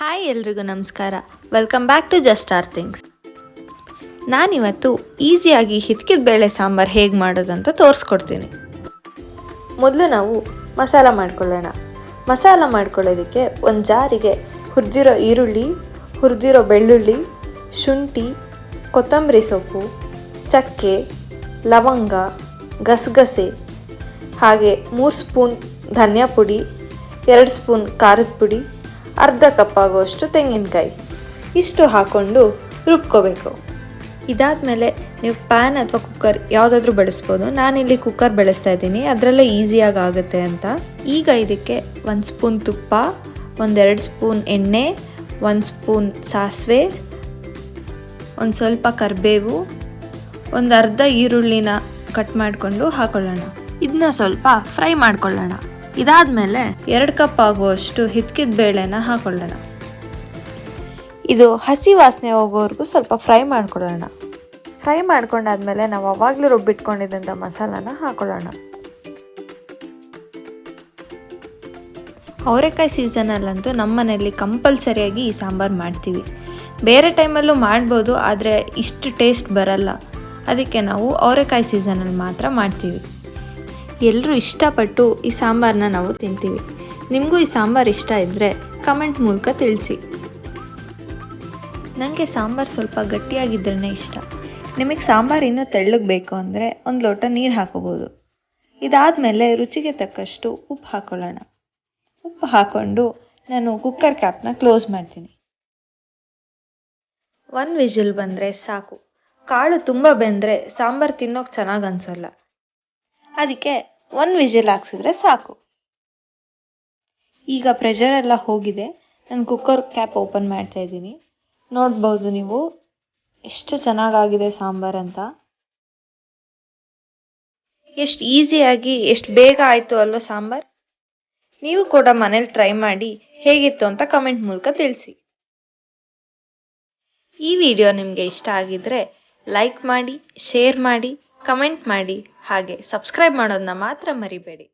Hi ಎಲ್ರಿಗೂ ನಮಸ್ಕಾರ. Welcome back to just R things ನಾನಿವತ್ತು ಈಸಿಯಾಗಿ ಹಿತ್ಕಿದ ಬೇಳೆ ಸಾಂಬಾರು ಹೇಗೆ ಮಾಡೋದಂತ ತೋರಿಸ್ಕೊಡ್ತೀನಿ. ಮೊದಲು ನಾವು ಮಸಾಲ ಮಾಡ್ಕೊಳ್ಳೋಣ. ಮಸಾಲ ಮಾಡ್ಕೊಳ್ಳೋದಕ್ಕೆ ಒಂದು ಜಾರಿಗೆ ಹುರಿದಿರೋ ಈರುಳ್ಳಿ, ಹುರಿದಿರೋ ಬೆಳ್ಳುಳ್ಳಿ, ಶುಂಠಿ, ಕೊತ್ತಂಬರಿ ಸೊಪ್ಪು, ಚಕ್ಕೆ, ಲವಂಗ, ಗಸಗಸೆ, ಹಾಗೆ ಮೂರು ಸ್ಪೂನ್ ಧನಿಯಾ ಪುಡಿ, ಎರಡು ಸ್ಪೂನ್ ಖಾರದ ಪುಡಿ ಅರ್ಧ ಕಪ್ ಆಗುವಷ್ಟು ತೆಂಗಿನಕಾಯಿ. ಇಷ್ಟು ಹಾಕ್ಕೊಂಡು ರುಬ್ಕೋಬೇಕು. ಇದಾದಮೇಲೆ ನೀವು ಪ್ಯಾನ್ ಅಥವಾ ಕುಕ್ಕರ್ ಯಾವುದಾದ್ರೂ ಬಳಸ್ಬೋದು. ನಾನಿಲ್ಲಿ ಕುಕ್ಕರ್ ಬಳಸ್ತಾ ಇದ್ದೀನಿ. ಅದರಲ್ಲೇ ಈಸಿಯಾಗಿ ಆಗುತ್ತೆ ಅಂತ. ಈಗ ಇದಕ್ಕೆ ಒಂದು ಸ್ಪೂನ್ ತುಪ್ಪ, ಒಂದೆರಡು ಸ್ಪೂನ್ ಎಣ್ಣೆ, ಒಂದು ಸ್ಪೂನ್ ಸಾಸಿವೆ, ಒಂದು ಸ್ವಲ್ಪ ಕರಿಬೇವು, ಒಂದು ಅರ್ಧ ಈರುಳ್ಳಿನ ಕಟ್ ಮಾಡಿಕೊಂಡು ಹಾಕ್ಕೊಳ್ಳೋಣ ಇದನ್ನ ಸ್ವಲ್ಪ ಫ್ರೈ ಮಾಡ್ಕೊಳ್ಳೋಣ. ಇದಾದಮೇಲೆ ಎರಡು ಕಪ್ ಆಗುವಷ್ಟು ಹಿತ್ಕಿದ ಬೇಳೆನ ಹಾಕೊಳ್ಳೋಣ. ಇದು ಹಸಿ ವಾಸನೆ ಹೋಗೋವರೆಗೂ ಸ್ವಲ್ಪ ಫ್ರೈ ಮಾಡ್ಕೊಳ್ಳೋಣ. ಫ್ರೈ ಮಾಡ್ಕೊಂಡಾದ್ಮೇಲೆ ನಾವು ಅವಾಗಲೇ ರುಬ್ಬಿಟ್ಕೊಂಡಿದ್ದಂಥ ಮಸಾಲಾನ ಹಾಕೊಳ್ಳೋಣ. ಅವರೆಕಾಯಿ ಸೀಸನಲ್ಲಂತೂ ನಮ್ಮ ಮನೆಯಲ್ಲಿ ಕಂಪಲ್ಸರಿಯಾಗಿ ಈ ಸಾಂಬಾರು ಮಾಡ್ತೀವಿ. ಬೇರೆ ಟೈಮಲ್ಲೂ ಮಾಡ್ಬೋದು ಆದರೆ ಇಷ್ಟು ಟೇಸ್ಟ್ ಬರಲ್ಲ. ಅದಕ್ಕೆ ನಾವು ಅವರೆಕಾಯಿ ಸೀಸನಲ್ಲಿ ಮಾತ್ರ ಮಾಡ್ತೀವಿ. ಎಲ್ಲರೂ ಇಷ್ಟಪಟ್ಟು ಈ ಸಾಂಬಾರನ್ನ ನಾವು ತಿಂತೀವಿ. ನಿಮಗೂ ಈ ಸಾಂಬಾರು ಇಷ್ಟ ಇದ್ದರೆ ಕಮೆಂಟ್ ಮೂಲಕ ತಿಳಿಸಿ. ನನಗೆ ಸಾಂಬಾರು ಸ್ವಲ್ಪ ಗಟ್ಟಿಯಾಗಿದ್ರೇ ಇಷ್ಟ. ನಿಮಗೆ ಸಾಂಬಾರು ಇನ್ನೂ ತೆಳ್ಳಗೆ ಬೇಕು ಅಂದರೆ ಒಂದು ಲೋಟ ನೀರು ಹಾಕೋಬೋದು. ಇದಾದಮೇಲೆ ರುಚಿಗೆ ತಕ್ಕಷ್ಟು ಉಪ್ಪು ಹಾಕೊಳ್ಳೋಣ. ಉಪ್ಪು ಹಾಕ್ಕೊಂಡು ನಾನು ಕುಕ್ಕರ್ ಕ್ಯಾಪ್ನ ಕ್ಲೋಸ್ ಮಾಡ್ತೀನಿ. ಒಂದು ವಿಜಿಲ್ ಬಂದರೆ ಸಾಕು. ಕಾಳು ತುಂಬ ಬೆಂದರೆ ಸಾಂಬಾರು ತಿನ್ನೋಕೆ ಚೆನ್ನಾಗಿ ಅನಿಸೋಲ್ಲ. ಅದಕ್ಕೆ ಒಂದು ವಿಜಿಲ್ ಹಾಕ್ಸಿದ್ರೆ ಸಾಕು. ಈಗ ಪ್ರೆಷರ್ ಎಲ್ಲ ಹೋಗಿದೆ. ನಾನು ಕುಕ್ಕರ್ ಕ್ಯಾಪ್ ಓಪನ್ ಮಾಡ್ತಾ ಇದ್ದೀನಿ. ನೋಡ್ಬೋದು ನೀವು ಎಷ್ಟು ಚೆನ್ನಾಗಾಗಿದೆ ಸಾಂಬಾರ್ ಅಂತ. ಎಷ್ಟು ಈಸಿಯಾಗಿ ಎಷ್ಟು ಬೇಗ ಆಯಿತು ಅಲ್ವಾ ಸಾಂಬಾರು? ನೀವು ಕೂಡ ಮನೇಲಿ ಟ್ರೈ ಮಾಡಿ ಹೇಗಿತ್ತು ಅಂತ ಕಮೆಂಟ್ ಮೂಲಕ ತಿಳಿಸಿ. ಈ ವಿಡಿಯೋ ನಿಮಗೆ ಇಷ್ಟ ಆಗಿದ್ರೆ ಲೈಕ್ ಮಾಡಿ ಶೇರ್ ಮಾಡಿ ಕಮೆಂಟ್ ಮಾಡಿ ಹಾಗೆ ಸಬ್ಸ್ಕ್ರೈಬ್ ಮಾಡೋದನ್ನ ಮಾತ್ರ ಮರಿಬೇಡಿ.